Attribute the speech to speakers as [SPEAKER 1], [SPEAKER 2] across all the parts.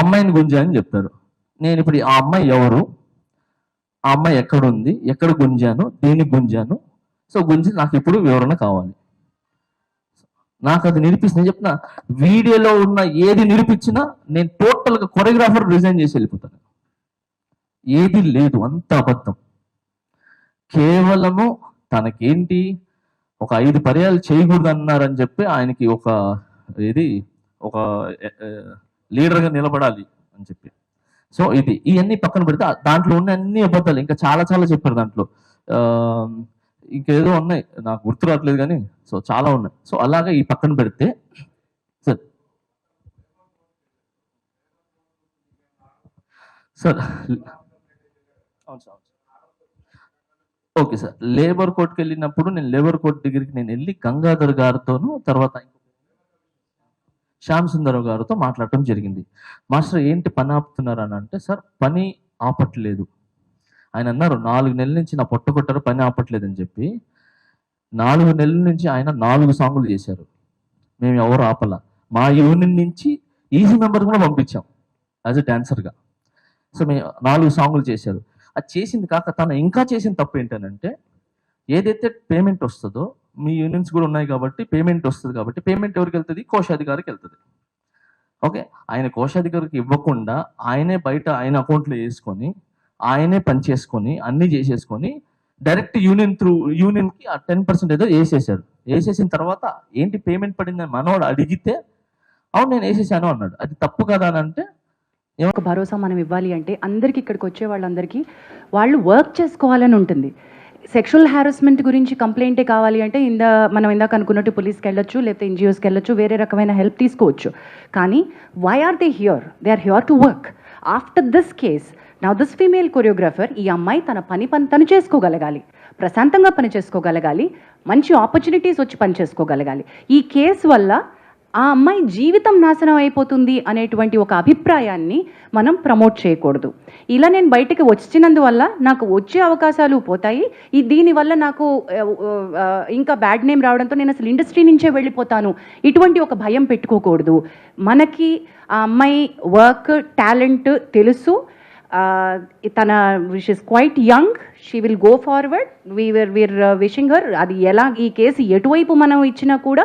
[SPEAKER 1] అమ్మాయిని గుంజా అని చెప్తారు. నేను ఇప్పుడు ఆ అమ్మాయి ఎవరు? ఆ అమ్మాయి ఎక్కడ ఉంది ఎక్కడ గుంజాను? దేనికి గుంజాను? సో గురించి నాకు ఇప్పుడు వివరణ కావాలి. నాకు అది నిరూపిస్తుంది. చెప్తున్నా వీడియోలో ఉన్న ఏది నిరూపించినా నేను టోటల్గా కొరియోగ్రాఫర్ రిజైన్ చేసి వెళ్ళిపోతాను. ఏది లేదు అంత అబద్ధం. కేవలము తనకేంటి? ఒక ఐదు పర్యాలు చేయకూడదు అన్నారని చెప్పి ఆయనకి ఒక ఇది ఒక లీడర్గా నిలబడాలి అని చెప్పి. సో ఇది ఇవన్నీ పక్కన పెడితే దాంట్లో ఉన్న అన్ని అబద్ధాలు ఇంకా చాలా చాలా చెప్పారు దాంట్లో. ఇంకేదో ఉన్నాయి నాకు గుర్తు రావట్లేదు కానీ సో చాలా ఉన్నాయి. సో అలాగా ఈ పక్కన పెడితే సార్. సార్ అవును సార్. ఓకే సార్ లేబర్ కోర్ట్కి వెళ్ళినప్పుడు నేను లేబర్ కోర్ట్ దగ్గరికి నేను వెళ్ళి గంగాధర్ గారితోనూ తర్వాత శ్యామ్ సుందర్ గారితో మాట్లాడటం జరిగింది. మాస్టర్ ఏంటి పని ఆపుతున్నారు అని అంటే సార్ పని ఆపట్లేదు. ఆయన అన్నారు నాలుగు నెలల నుంచి నా పొట్టగొట్టారు పని ఆపట్లేదు అని చెప్పి. నాలుగు నెలల నుంచి ఆయన నాలుగు సాంగులు చేశారు. మేము ఎవరు ఆపల. మా యూనియన్ నుంచి ఈజీ మెంబర్ కూడా పంపించాం యాజ్ ఎ డాన్సర్గా సో మేము నాలుగు సాంగులు చేశారు. అది చేసింది కాక తను ఇంకా చేసిన తప్పు ఏంటనంటే ఏదైతే పేమెంట్ వస్తుందో మీ యూనియన్స్ కూడా ఉన్నాయి కాబట్టి పేమెంట్ వస్తుంది కాబట్టి పేమెంట్ ఎవరికి వెళ్తుంది? కోశాధికారికి వెళ్తుంది. ఓకే ఆయన కోశాధికారికి ఇవ్వకుండా ఆయనే బయట ఆయన అకౌంట్లో వేసుకొని ఆయనే పని చేసుకొని అన్ని చేసేసుకొని డైరెక్ట్ యూనియన్ త్రూ యూనియన్కి ఆ టెన్ పర్సెంట్ ఏదో వేసేసాడు వేసేసిన తర్వాత ఏంటి పేమెంట్ పడిందని మనవాడు అడిగితే అవును నేను వేసేసాను అన్నాడు. అది తప్పు కదా అని అంటే
[SPEAKER 2] ఒక భరోసా మనం ఇవ్వాలి అంటే అందరికీ ఇక్కడికి వచ్చే వాళ్ళందరికీ వాళ్ళు వర్క్ చేసుకోవాలని ఉంటుంది. సెక్షువల్ హారాస్మెంట్ గురించి కంప్లైంటే కావాలి అంటే ఇంద మనం ఇందాక అనుకున్నట్టు పోలీస్కి వెళ్ళొచ్చు లేకపోతే ఎన్జిఓస్కి వెళ్ళొచ్చు వేరే రకమైన హెల్ప్ తీసుకోవచ్చు. కానీ why are they here they are here to work after this case నా దిస్ ఫీమేల్ కొరియోగ్రాఫర్ ఈ అమ్మాయి తన పని పని తను చేసుకోగలగాలి. ప్రశాంతంగా పని చేసుకోగలగాలి. మంచి ఆపర్చునిటీస్ వచ్చి పని చేసుకోగలగాలి. ఈ కేసు వల్ల ఆ అమ్మాయి జీవితం నాశనం అయిపోతుంది అనేటువంటి ఒక అభిప్రాయాన్ని మనం ప్రమోట్ చేయకూడదు. ఇలా నేను బయటికి వచ్చినందువల్ల నాకు వచ్చే అవకాశాలు పోతాయి. ఈ దీనివల్ల నాకు ఇంకా బ్యాడ్ నేమ్ రావడంతో నేను అసలు ఇండస్ట్రీ నుంచే వెళ్ళిపోతాను. ఇటువంటి ఒక భయం పెట్టుకోకూడదు. మనకి ఆ అమ్మాయి వర్క్ టాలెంట్ తెలుసు. తన wish is quite young she will go forward we are we're wishing her అది ఎలా ఈ కేసు ఎటువైపు మనం ఇచ్చినా కూడా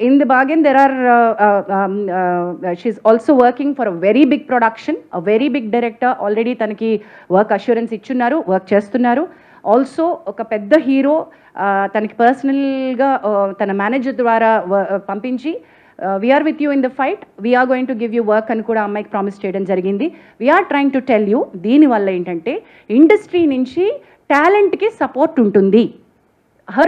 [SPEAKER 2] in the bargain there are uh, uh, um, uh, she's also working for a very big production a very big director. Already తనకి work assurance ఇచ్చున్నారు work చేస్తున్నారు. ఆల్సో ఒక పెద్ద హీరో తనకి పర్సనల్గా తన మేనేజర్ ద్వారా వ- పంపించి we are with you in the fight we are going to give you work అని కూడా అమ్మాయికి ప్రామిస్ చేయడం జరిగింది. We are trying to tell you దీనివల్ల ఏంటంటే ఇండస్ట్రీ నుంచి టాలెంట్కి సపోర్ట్ ఉంటుంది.